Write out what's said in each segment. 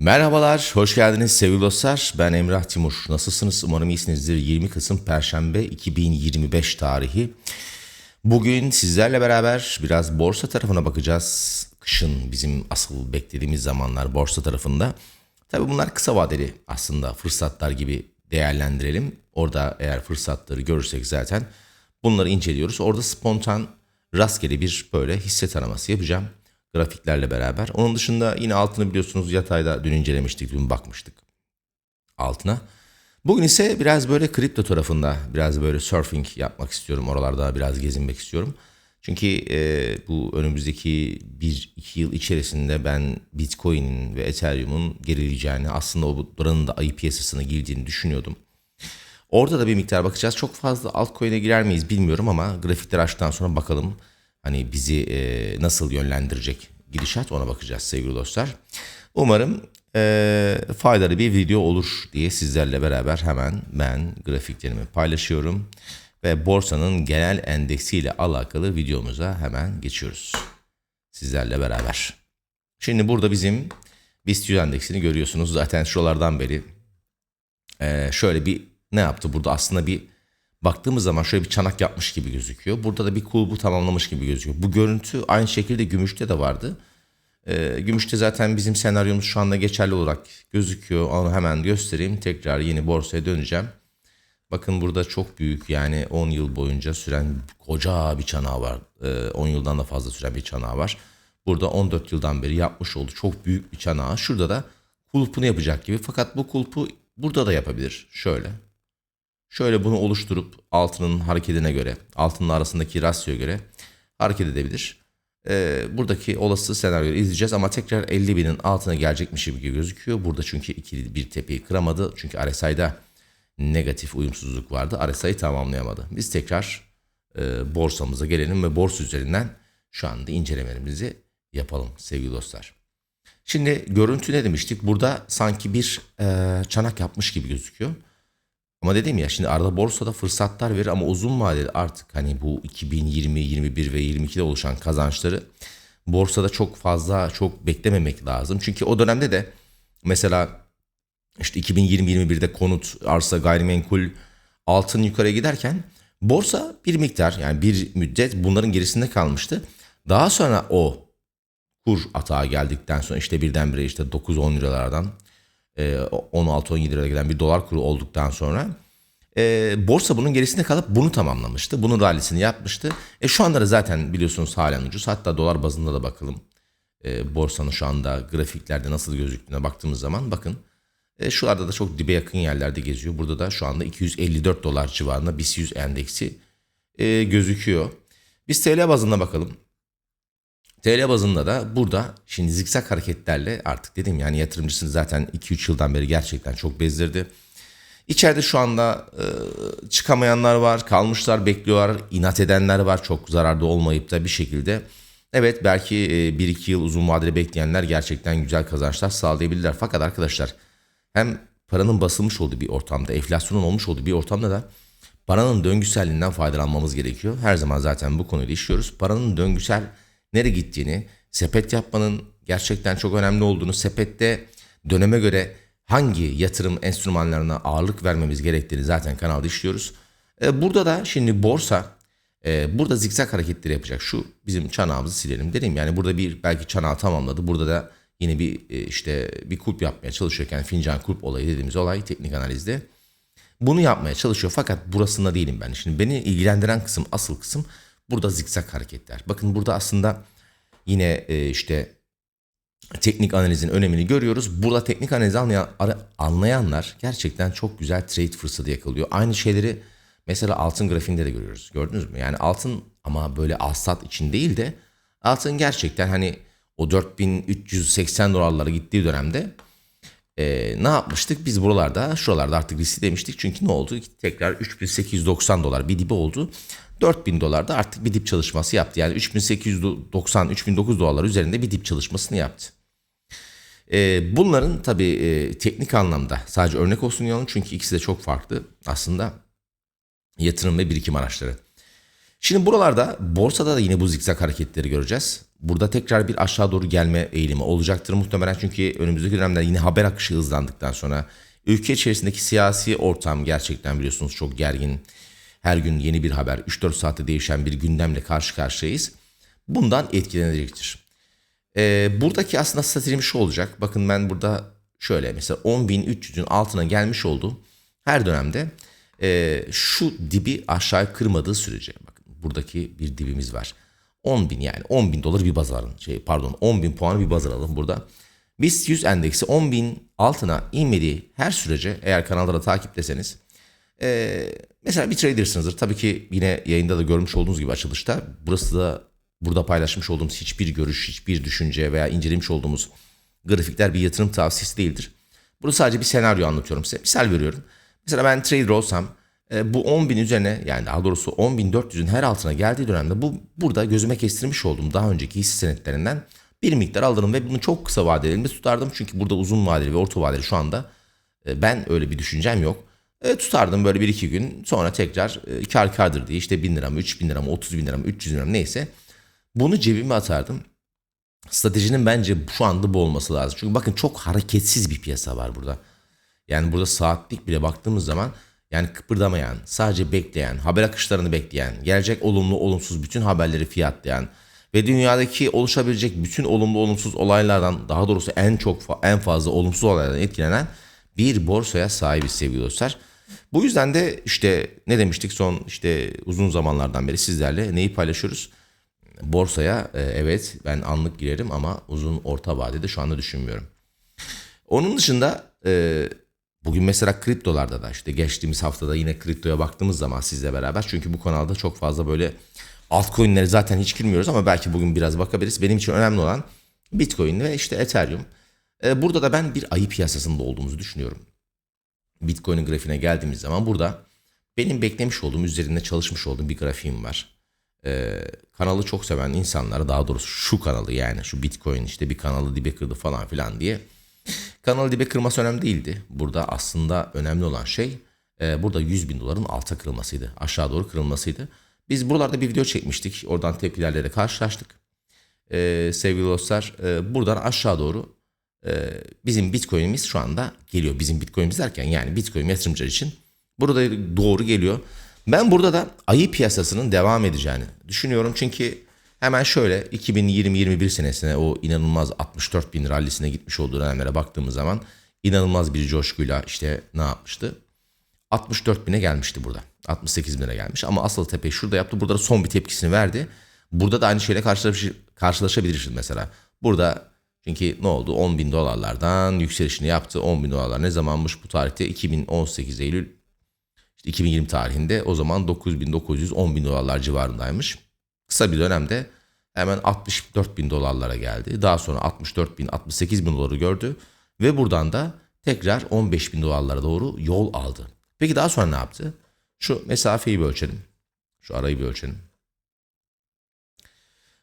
Merhabalar, hoş geldiniz sevgili dostlar. Ben Emrah Timur. Nasılsınız? Umarım iyisinizdir. 20 Kasım Perşembe 2025 tarihi. Bugün sizlerle beraber biraz borsa tarafına bakacağız. Kışın bizim asıl beklediğimiz zamanlar borsa tarafında. Tabii bunlar kısa vadeli aslında fırsatlar gibi değerlendirelim. Orada eğer fırsatları görürsek zaten bunları inceliyoruz. Orada spontan rastgele bir böyle hisse taraması yapacağım grafiklerle beraber. Onun dışında yine altını biliyorsunuz yatayda dün incelemiştik, dün bakmıştık altına. Bugün ise biraz böyle kripto tarafında biraz böyle surfing yapmak istiyorum. Oralarda biraz gezinmek istiyorum. Çünkü e, bu önümüzdeki 1-2 yıl içerisinde ben Bitcoin'in ve Ethereum'un gerileyeceğini aslında o buranın da ayı piyasasına girdiğini düşünüyordum. Orada da bir miktar bakacağız. Çok fazla altcoin'e girer miyiz bilmiyorum ama grafikleri açtıktan sonra bakalım. Hani bizi e, nasıl yönlendirecek gidişat ona bakacağız sevgili dostlar. Umarım e, faydalı bir video olur diye sizlerle beraber hemen ben grafiklerimi paylaşıyorum. Ve borsanın genel endeksiyle alakalı videomuza hemen geçiyoruz. Sizlerle beraber. Şimdi burada bizim BIST 100 endeksini görüyorsunuz. Zaten şuralardan beri e, şöyle bir ne yaptı burada aslında bir baktığımız zaman şöyle bir çanak yapmış gibi gözüküyor. Burada da bir kulbu tamamlamış gibi gözüküyor. Bu görüntü aynı şekilde gümüşte de vardı. Ee, gümüşte zaten bizim senaryomuz şu anda geçerli olarak gözüküyor. Onu hemen göstereyim. Tekrar yeni borsaya döneceğim. Bakın burada çok büyük yani 10 yıl boyunca süren koca bir çanağı var. Ee, 10 yıldan da fazla süren bir çanağı var. Burada 14 yıldan beri yapmış oldu. Çok büyük bir çanağı. Şurada da kulpunu yapacak gibi. Fakat bu kulpu burada da yapabilir. Şöyle. Şöyle bunu oluşturup altının hareketine göre, altının arasındaki rasyoya göre hareket edebilir. Ee, buradaki olası senaryoyu izleyeceğiz ama tekrar 50 binin altına gelecekmiş gibi gözüküyor. Burada çünkü ikili bir tepeyi kıramadı. Çünkü RSI'da negatif uyumsuzluk vardı. RSI'yi tamamlayamadı. Biz tekrar e, borsamıza gelelim ve borsa üzerinden şu anda incelemelerimizi yapalım sevgili dostlar. Şimdi görüntü ne demiştik? Burada sanki bir e, çanak yapmış gibi gözüküyor. Ama dedim ya şimdi arada borsada fırsatlar verir ama uzun vadeli artık hani bu 2020, 21 ve 22'de oluşan kazançları borsada çok fazla çok beklememek lazım. Çünkü o dönemde de mesela işte 2020-21'de konut, arsa, gayrimenkul, altın yukarıya giderken borsa bir miktar yani bir müddet bunların gerisinde kalmıştı. Daha sonra o kur atağa geldikten sonra işte birdenbire işte 9-10 liralardan 16-17 e, liraya giden bir dolar kuru olduktan sonra e, borsa bunun gerisinde kalıp bunu tamamlamıştı. Bunun rallisini yapmıştı. E şu anda da zaten biliyorsunuz halen ucuz. Hatta dolar bazında da bakalım. E, borsanın şu anda grafiklerde nasıl gözüktüğüne baktığımız zaman bakın. E, şuralarda da çok dibe yakın yerlerde geziyor. Burada da şu anda 254 dolar civarında BIST 100 endeksi e, gözüküyor. Biz TL bazında bakalım. TL bazında da burada şimdi zikzak hareketlerle artık dedim yani yatırımcısını zaten 2-3 yıldan beri gerçekten çok bezdirdi. İçeride şu anda e, çıkamayanlar var, kalmışlar, bekliyorlar, inat edenler var çok zararda olmayıp da bir şekilde. Evet belki e, 1-2 yıl uzun vadeli bekleyenler gerçekten güzel kazançlar sağlayabilirler. Fakat arkadaşlar hem paranın basılmış olduğu bir ortamda, enflasyonun olmuş olduğu bir ortamda da paranın döngüselliğinden faydalanmamız gerekiyor. Her zaman zaten bu konuyu işliyoruz. Paranın döngüsel nereye gittiğini, sepet yapmanın gerçekten çok önemli olduğunu, sepette döneme göre hangi yatırım enstrümanlarına ağırlık vermemiz gerektiğini zaten kanalda işliyoruz. E, burada da şimdi borsa e, burada zikzak hareketleri yapacak. Şu bizim çanağımızı silelim dedim. Yani burada bir belki çanağı tamamladı. Burada da yine bir e, işte bir kulp yapmaya çalışıyorken fincan kulp olayı dediğimiz olay teknik analizde. Bunu yapmaya çalışıyor fakat burasında değilim ben. Şimdi beni ilgilendiren kısım asıl kısım Burada zikzak hareketler. Bakın burada aslında yine e, işte teknik analizin önemini görüyoruz. Burada teknik analizi anlayan, anlayanlar gerçekten çok güzel trade fırsatı yakalıyor. Aynı şeyleri mesela altın grafiğinde de görüyoruz. Gördünüz mü? Yani altın ama böyle alsat için değil de altın gerçekten hani o 4380 dolarlara gittiği dönemde e, ne yapmıştık? Biz buralarda şuralarda artık riskli demiştik. Çünkü ne oldu? Tekrar 3890 dolar bir dibi oldu. 4000 dolarda artık bir dip çalışması yaptı. Yani 3890 3900 dolar üzerinde bir dip çalışmasını yaptı. E, bunların tabii e, teknik anlamda sadece örnek olsun diyorum çünkü ikisi de çok farklı aslında yatırım ve birikim araçları. Şimdi buralarda borsada da yine bu zikzak hareketleri göreceğiz. Burada tekrar bir aşağı doğru gelme eğilimi olacaktır muhtemelen. Çünkü önümüzdeki dönemde yine haber akışı hızlandıktan sonra ülke içerisindeki siyasi ortam gerçekten biliyorsunuz çok gergin. Her gün yeni bir haber, 3-4 saatte değişen bir gündemle karşı karşıyayız. Bundan etkilenecektir. Ee, buradaki aslında stratejim şu olacak. Bakın ben burada şöyle mesela 10.300'ün altına gelmiş olduğum her dönemde e, şu dibi aşağı kırmadığı sürece bakın buradaki bir dibimiz var. 10 bin yani 10 bin dolar bir baz alın. Şey, pardon 10 bin puanı bir baz alalım burada. BIST 100 endeksi 10 bin altına inmediği her sürece eğer kanalda takip deseniz e, mesela bir tradersınızdır. Tabii ki yine yayında da görmüş olduğunuz gibi açılışta burası da burada paylaşmış olduğumuz hiçbir görüş, hiçbir düşünce veya incelemiş olduğumuz grafikler bir yatırım tavsiyesi değildir. Burada sadece bir senaryo anlatıyorum size. Misal veriyorum. Mesela ben trader olsam e, bu 10 bin üzerine yani daha doğrusu 10.400'ün her altına geldiği dönemde bu burada gözüme kestirmiş olduğum daha önceki hisse senetlerinden bir miktar alırım ve bunu çok kısa vadeli elimde tutardım. Çünkü burada uzun vadeli ve orta vadeli şu anda e, ben öyle bir düşüncem yok. E, tutardım böyle bir iki gün sonra tekrar e, kar kardır diye işte 1000 lira mı 3000 lira mı 30 bin lira mı 300 bin lira mı neyse bunu cebime atardım. Stratejinin bence şu anda bu olması lazım. Çünkü bakın çok hareketsiz bir piyasa var burada. Yani burada saatlik bile baktığımız zaman yani kıpırdamayan, sadece bekleyen, haber akışlarını bekleyen, gelecek olumlu olumsuz bütün haberleri fiyatlayan ve dünyadaki oluşabilecek bütün olumlu olumsuz olaylardan daha doğrusu en çok en fazla olumsuz olaylardan etkilenen bir borsaya sahibiz sevgili dostlar. Bu yüzden de işte ne demiştik son işte uzun zamanlardan beri sizlerle neyi paylaşıyoruz? Borsaya e, evet ben anlık girerim ama uzun orta vadede şu anda düşünmüyorum. Onun dışında e, Bugün mesela kriptolarda da işte geçtiğimiz haftada yine kriptoya baktığımız zaman sizle beraber çünkü bu kanalda çok fazla böyle altcoin'leri zaten hiç girmiyoruz ama belki bugün biraz bakabiliriz. Benim için önemli olan Bitcoin ve işte Ethereum. Ee, burada da ben bir ayı piyasasında olduğumuzu düşünüyorum. Bitcoin'in grafiğine geldiğimiz zaman burada benim beklemiş olduğum üzerinde çalışmış olduğum bir grafiğim var. Ee, kanalı çok seven insanlar daha doğrusu şu kanalı yani şu Bitcoin işte bir kanalı dibe kırdı falan filan diye Kanalı dibe kırması önemli değildi. Burada aslında önemli olan şey e, burada 100 bin doların alta kırılmasıydı. Aşağı doğru kırılmasıydı. Biz buralarda bir video çekmiştik. Oradan tepkilerle de karşılaştık. E, sevgili dostlar e, buradan aşağı doğru bizim bitcoin'imiz şu anda geliyor. Bizim bitcoin'imiz derken yani bitcoin yatırımcılar için burada doğru geliyor. Ben burada da ayı piyasasının devam edeceğini düşünüyorum. Çünkü Hemen şöyle 2020-21 senesine o inanılmaz 64 bin rallisine gitmiş olduğu dönemlere baktığımız zaman inanılmaz bir coşkuyla işte ne yapmıştı? 64 bine gelmişti burada. 68 bine gelmiş ama asıl tepe şurada yaptı. Burada da son bir tepkisini verdi. Burada da aynı şeyle karşılaş karşılaşabilirsiniz mesela. Burada çünkü ne oldu? 10 bin dolarlardan yükselişini yaptı. 10 bin dolarlar ne zamanmış bu tarihte? 2018 Eylül işte 2020 tarihinde o zaman 9910 bin dolarlar civarındaymış kısa bir dönemde hemen 64 bin dolarlara geldi. Daha sonra 64 bin, 68 bin doları gördü ve buradan da tekrar 15 bin dolarlara doğru yol aldı. Peki daha sonra ne yaptı? Şu mesafeyi bir ölçelim. Şu arayı bir ölçelim.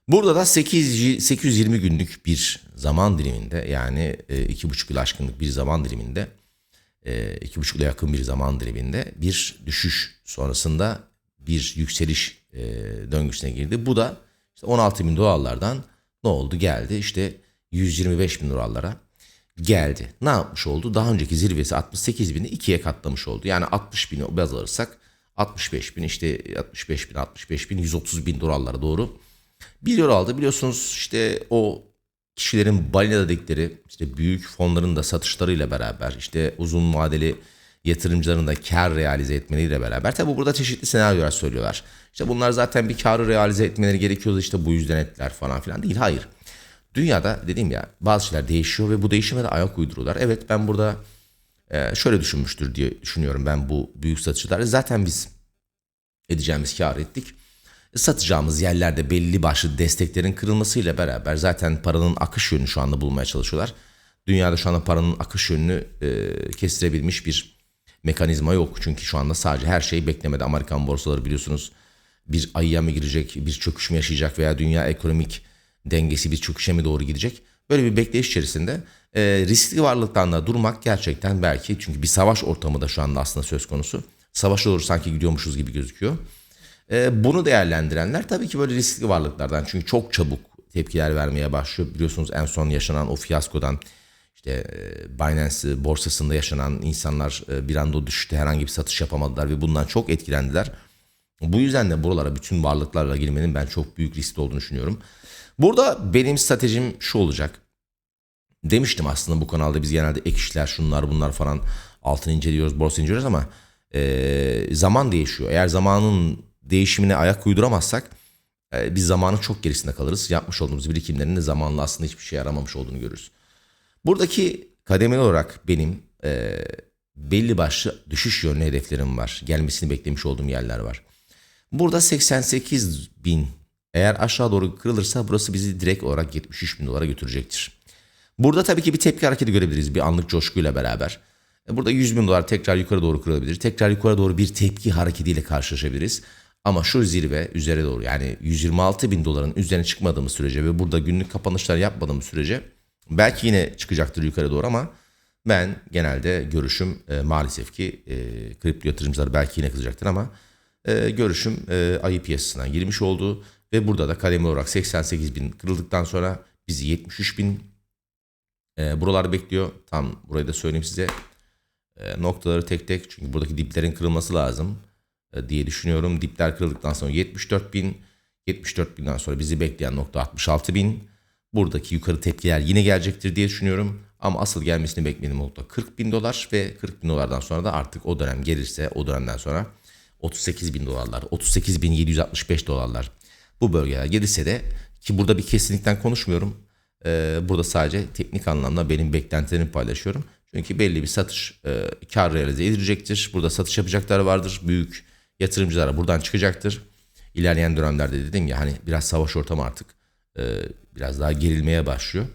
Burada da 8, 820 günlük bir zaman diliminde yani 2,5 e, yıl aşkınlık bir zaman diliminde 2,5 e, yıla yakın bir zaman diliminde bir düşüş sonrasında bir yükseliş e, döngüsüne girdi. Bu da işte 16 bin dolarlardan ne oldu geldi işte 125 bin dolarlara geldi. Ne yapmış oldu? Daha önceki zirvesi 68 bini ikiye katlamış oldu. Yani 60 bini baz alırsak 65 bin işte 65 bin 65 bin 130 bin dolarlara doğru bir yol aldı. Biliyorsunuz işte o kişilerin balina dedikleri işte büyük fonların da satışlarıyla beraber işte uzun vadeli yatırımcıların da kar realize etmeleriyle beraber tabi burada çeşitli senaryolar söylüyorlar. İşte bunlar zaten bir karı realize etmeleri gerekiyordu işte bu yüzden ettiler falan filan değil. Hayır. Dünyada dediğim ya bazı şeyler değişiyor ve bu değişime de ayak uyduruyorlar. Evet ben burada e, şöyle düşünmüştür diye düşünüyorum ben bu büyük satışçıları. Zaten biz edeceğimiz kar ettik. Satacağımız yerlerde belli başlı desteklerin kırılmasıyla beraber zaten paranın akış yönünü şu anda bulmaya çalışıyorlar. Dünyada şu anda paranın akış yönünü e, kestirebilmiş bir mekanizma yok. Çünkü şu anda sadece her şey beklemede. Amerikan borsaları biliyorsunuz bir ayıya mı girecek, bir çöküş mü yaşayacak veya dünya ekonomik dengesi bir çöküşe mi doğru gidecek? Böyle bir bekleyiş içerisinde e, riskli varlıktan da durmak gerçekten belki çünkü bir savaş ortamı da şu anda aslında söz konusu. Savaşa doğru sanki gidiyormuşuz gibi gözüküyor. E, bunu değerlendirenler tabii ki böyle riskli varlıklardan çünkü çok çabuk tepkiler vermeye başlıyor. Biliyorsunuz en son yaşanan o fiyaskodan işte e, Binance borsasında yaşanan insanlar e, bir anda o düşüşte herhangi bir satış yapamadılar ve bundan çok etkilendiler. Bu yüzden de buralara bütün varlıklarla girmenin ben çok büyük riskli olduğunu düşünüyorum. Burada benim stratejim şu olacak. Demiştim aslında bu kanalda biz genelde ek işler şunlar bunlar falan altın inceliyoruz, borsa inceliyoruz ama e, zaman değişiyor. Eğer zamanın değişimine ayak uyduramazsak e, biz zamanın çok gerisinde kalırız. Yapmış olduğumuz birikimlerin de zamanla aslında hiçbir şey yaramamış olduğunu görürüz. Buradaki kademeli olarak benim e, belli başlı düşüş yönlü hedeflerim var. Gelmesini beklemiş olduğum yerler var. Burada 88 bin eğer aşağı doğru kırılırsa burası bizi direkt olarak 73 bin dolara götürecektir. Burada tabii ki bir tepki hareketi görebiliriz bir anlık coşkuyla beraber. E, Burada 100 bin dolar tekrar yukarı doğru kırılabilir. Tekrar yukarı doğru bir tepki hareketiyle karşılaşabiliriz. Ama şu zirve üzere doğru yani 126 bin doların üzerine çıkmadığımız sürece ve burada günlük kapanışlar yapmadığımız sürece belki yine çıkacaktır yukarı doğru ama ben genelde görüşüm e, maalesef ki e, kripto yatırımcılar belki yine kızacaktır ama e, görüşüm e, ayı piyasasına girmiş oldu ve burada da kademe olarak 88 bin kırıldıktan sonra bizi 73 bin e, buralar bekliyor. Tam burayı da söyleyeyim size. E, noktaları tek tek çünkü buradaki diplerin kırılması lazım diye düşünüyorum. Dipler kırıldıktan sonra 74 bin 74 binden sonra bizi bekleyen nokta 66 bin. Buradaki yukarı tepkiler yine gelecektir diye düşünüyorum. Ama asıl gelmesini beklediğim nokta 40 bin dolar ve 40 bin dolardan sonra da artık o dönem gelirse o dönemden sonra 38 bin dolarlar, 38 bin 765 dolarlar bu bölgeler gelirse de ki burada bir kesinlikten konuşmuyorum. Ee, burada sadece teknik anlamda benim beklentilerimi paylaşıyorum. Çünkü belli bir satış e, kar realize edilecektir. Burada satış yapacaklar vardır. Büyük yatırımcılar buradan çıkacaktır. İlerleyen dönemlerde dedim ya hani biraz savaş ortamı artık e, biraz daha gerilmeye başlıyor.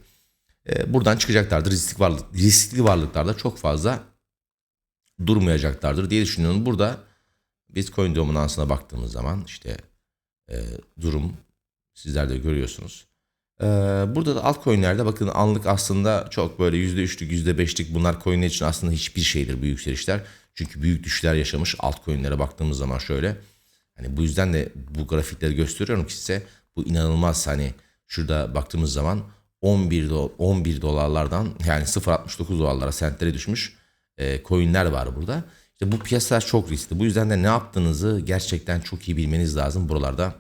E, buradan çıkacaklardır. Riskli, varlık, riskli varlıklarda çok fazla durmayacaklardır diye düşünüyorum. Burada Bitcoin dominansına baktığımız zaman işte e, durum sizler de görüyorsunuz. Burada da altcoin'lerde bakın anlık aslında çok böyle %3'lük %5'lik bunlar coin'ler için aslında hiçbir şeydir bu yükselişler. Çünkü büyük düşüşler yaşamış altcoin'lere baktığımız zaman şöyle. Hani bu yüzden de bu grafikleri gösteriyorum ki size bu inanılmaz hani şurada baktığımız zaman 11 do 11 dolarlardan yani 0.69 dolarlara sentlere düşmüş e, coin'ler var burada. İşte bu piyasalar çok riskli. Bu yüzden de ne yaptığınızı gerçekten çok iyi bilmeniz lazım. Buralarda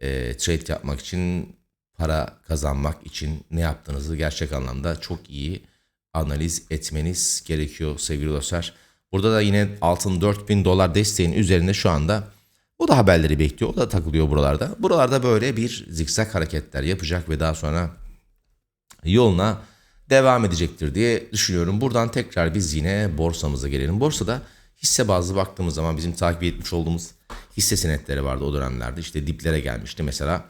e, trade yapmak için, para kazanmak için ne yaptığınızı gerçek anlamda çok iyi analiz etmeniz gerekiyor sevgili dostlar. Burada da yine altın 4000 dolar desteğin üzerinde şu anda o da haberleri bekliyor. O da takılıyor buralarda. Buralarda böyle bir zikzak hareketler yapacak ve daha sonra yoluna devam edecektir diye düşünüyorum. Buradan tekrar biz yine borsamıza gelelim. Borsada hisse bazlı baktığımız zaman bizim takip etmiş olduğumuz hisse senetleri vardı o dönemlerde. İşte diplere gelmişti mesela.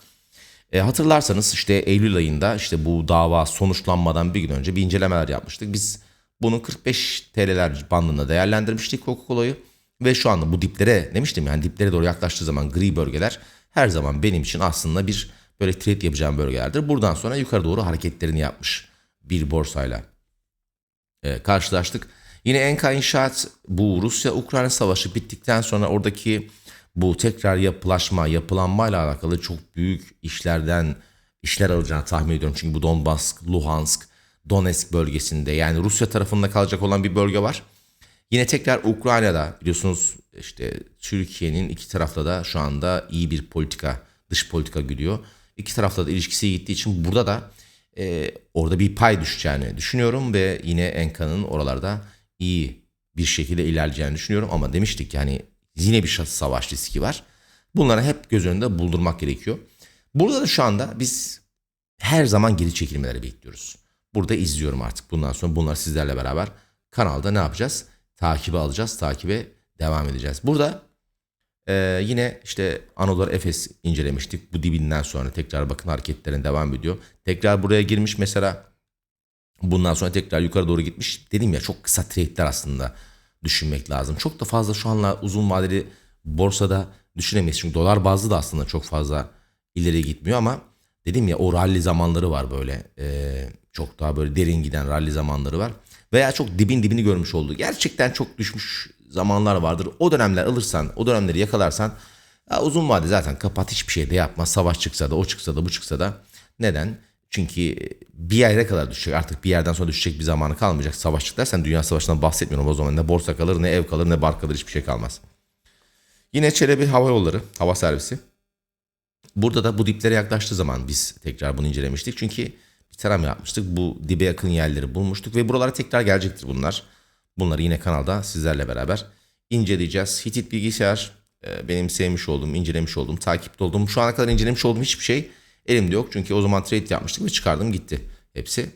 E, hatırlarsanız işte Eylül ayında işte bu dava sonuçlanmadan bir gün önce bir incelemeler yapmıştık. Biz bunu 45 TL'ler bandında değerlendirmiştik Coca-Cola'yı. Ve şu anda bu diplere demiştim yani diplere doğru yaklaştığı zaman gri bölgeler her zaman benim için aslında bir böyle trade yapacağım bölgelerdir. Buradan sonra yukarı doğru hareketlerini yapmış bir borsayla e, karşılaştık. Yine Enka İnşaat bu Rusya-Ukrayna savaşı bittikten sonra oradaki bu tekrar yapılaşma, yapılanma ile alakalı çok büyük işlerden işler alacağını tahmin ediyorum. Çünkü bu Donbas, Luhansk, Donetsk bölgesinde yani Rusya tarafında kalacak olan bir bölge var. Yine tekrar Ukrayna'da biliyorsunuz işte Türkiye'nin iki tarafta da şu anda iyi bir politika, dış politika gidiyor. İki tarafta da ilişkisi gittiği için burada da e, orada bir pay düşeceğini düşünüyorum ve yine Enka'nın oralarda iyi bir şekilde ilerleyeceğini düşünüyorum ama demiştik yani yine bir savaş riski var. Bunları hep göz önünde buldurmak gerekiyor. Burada da şu anda biz her zaman geri çekilmeleri bekliyoruz. Burada izliyorum artık bundan sonra bunlar sizlerle beraber kanalda ne yapacağız? Takibe alacağız, takibe devam edeceğiz. Burada ee, yine işte Anadolu Efes incelemiştik. Bu dibinden sonra tekrar bakın hareketlerin devam ediyor. Tekrar buraya girmiş mesela bundan sonra tekrar yukarı doğru gitmiş. Dedim ya çok kısa trade'ler aslında düşünmek lazım. Çok da fazla şu anla uzun vadeli borsada düşünemeyiz. Çünkü dolar bazlı da aslında çok fazla ileri gitmiyor ama dedim ya o rally zamanları var böyle. Ee, çok daha böyle derin giden rally zamanları var. Veya çok dibin dibini görmüş oldu. Gerçekten çok düşmüş zamanlar vardır. O dönemler alırsan, o dönemleri yakalarsan ya uzun vade zaten kapat hiçbir şey de yapma. Savaş çıksa da, o çıksa da, bu çıksa da Neden? Çünkü bir yere kadar düşecek. Artık bir yerden sonra düşecek bir zamanı kalmayacak. Savaşçıklar sen dünya savaşından bahsetmiyorum o zaman. Ne borsa kalır ne ev kalır ne bar kalır hiçbir şey kalmaz. Yine Çelebi Hava Yolları, hava servisi. Burada da bu diplere yaklaştığı zaman biz tekrar bunu incelemiştik. Çünkü taram yapmıştık. Bu dibe yakın yerleri bulmuştuk ve buralara tekrar gelecektir bunlar. Bunları yine kanalda sizlerle beraber inceleyeceğiz. Hitit bilgisayar e, benim sevmiş olduğum, incelemiş olduğum, takipte olduğum, şu ana kadar incelemiş olduğum hiçbir şey elimde yok. Çünkü o zaman trade yapmıştık ve çıkardım gitti hepsi.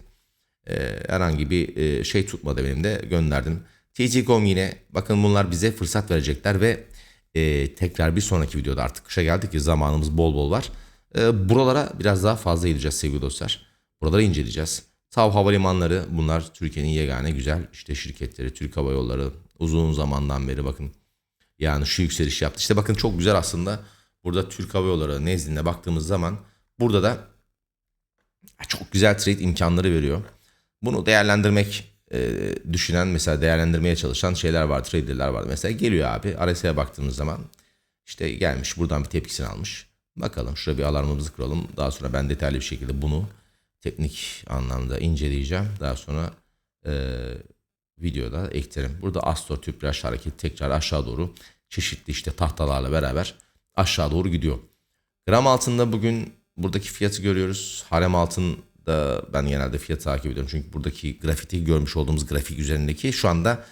E, herhangi bir e, şey tutmadı benim de gönderdim. TT.com yine bakın bunlar bize fırsat verecekler ve tekrar bir sonraki videoda artık kışa geldik ki zamanımız bol bol var. Buralara biraz daha fazla gideceğiz sevgili dostlar. Buraları inceleyeceğiz. TAV Havalimanları bunlar Türkiye'nin yegane güzel işte şirketleri. Türk Hava Yolları uzun zamandan beri bakın yani şu yükseliş yaptı. İşte bakın çok güzel aslında burada Türk Hava Yolları nezdinde baktığımız zaman burada da çok güzel trade imkanları veriyor. Bunu değerlendirmek e, düşünen mesela değerlendirmeye çalışan şeyler var, traderler var. Mesela geliyor abi RSI'ye baktığımız zaman işte gelmiş buradan bir tepkisini almış. Bakalım şurada bir alarmımızı kuralım. Daha sonra ben detaylı bir şekilde bunu teknik anlamda inceleyeceğim. Daha sonra e, videoda eklerim. Burada Astor tüpraş hareket tekrar aşağı doğru çeşitli işte tahtalarla beraber aşağı doğru gidiyor. Gram altında bugün buradaki fiyatı görüyoruz. Harem altında ben genelde fiyat takip ediyorum. Çünkü buradaki grafiti görmüş olduğumuz grafik üzerindeki şu anda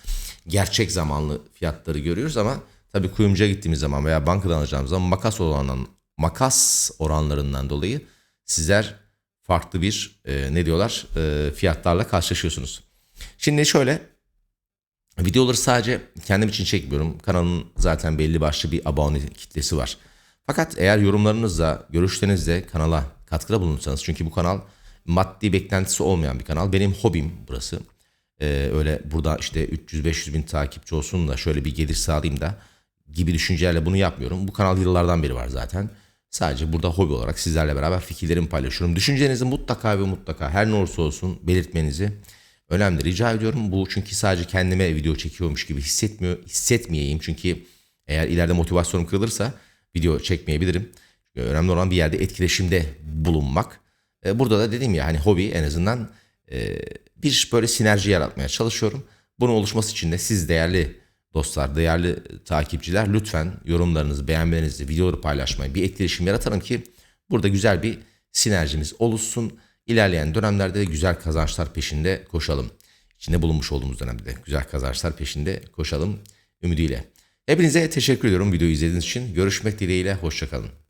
gerçek zamanlı fiyatları görüyoruz ama tabii kuyumcuya gittiğimiz zaman veya bankadan alacağımız zaman makas oranından makas oranlarından dolayı sizler farklı bir e, ne diyorlar e, fiyatlarla karşılaşıyorsunuz. Şimdi şöyle videoları sadece kendim için çekmiyorum. Kanalın zaten belli başlı bir abone kitlesi var. Fakat eğer yorumlarınızla, görüşlerinizle kanala katkıda bulunursanız çünkü bu kanal maddi beklentisi olmayan bir kanal. Benim hobim burası. Ee, öyle burada işte 300-500 bin takipçi olsun da şöyle bir gelir sağlayayım da gibi düşüncelerle bunu yapmıyorum. Bu kanal yıllardan beri var zaten. Sadece burada hobi olarak sizlerle beraber fikirlerimi paylaşıyorum. Düşüncenizi mutlaka ve mutlaka her ne olursa olsun belirtmenizi önemli rica ediyorum. Bu çünkü sadece kendime video çekiyormuş gibi hissetmiyor, hissetmeyeyim. Çünkü eğer ileride motivasyonum kırılırsa video çekmeyebilirim. Çünkü önemli olan bir yerde etkileşimde bulunmak. E, Burada da dediğim ya hani hobi en azından e, bir böyle sinerji yaratmaya çalışıyorum. Bunun oluşması için de siz değerli dostlar, değerli takipçiler lütfen yorumlarınızı, beğenmelerinizi, videoları paylaşmayı, bir etkileşim yaratalım ki burada güzel bir sinerjimiz oluşsun. İlerleyen dönemlerde de güzel kazançlar peşinde koşalım. İçinde bulunmuş olduğumuz dönemde de güzel kazançlar peşinde koşalım ümidiyle. Hepinize teşekkür ediyorum videoyu izlediğiniz için. Görüşmek dileğiyle, hoşçakalın.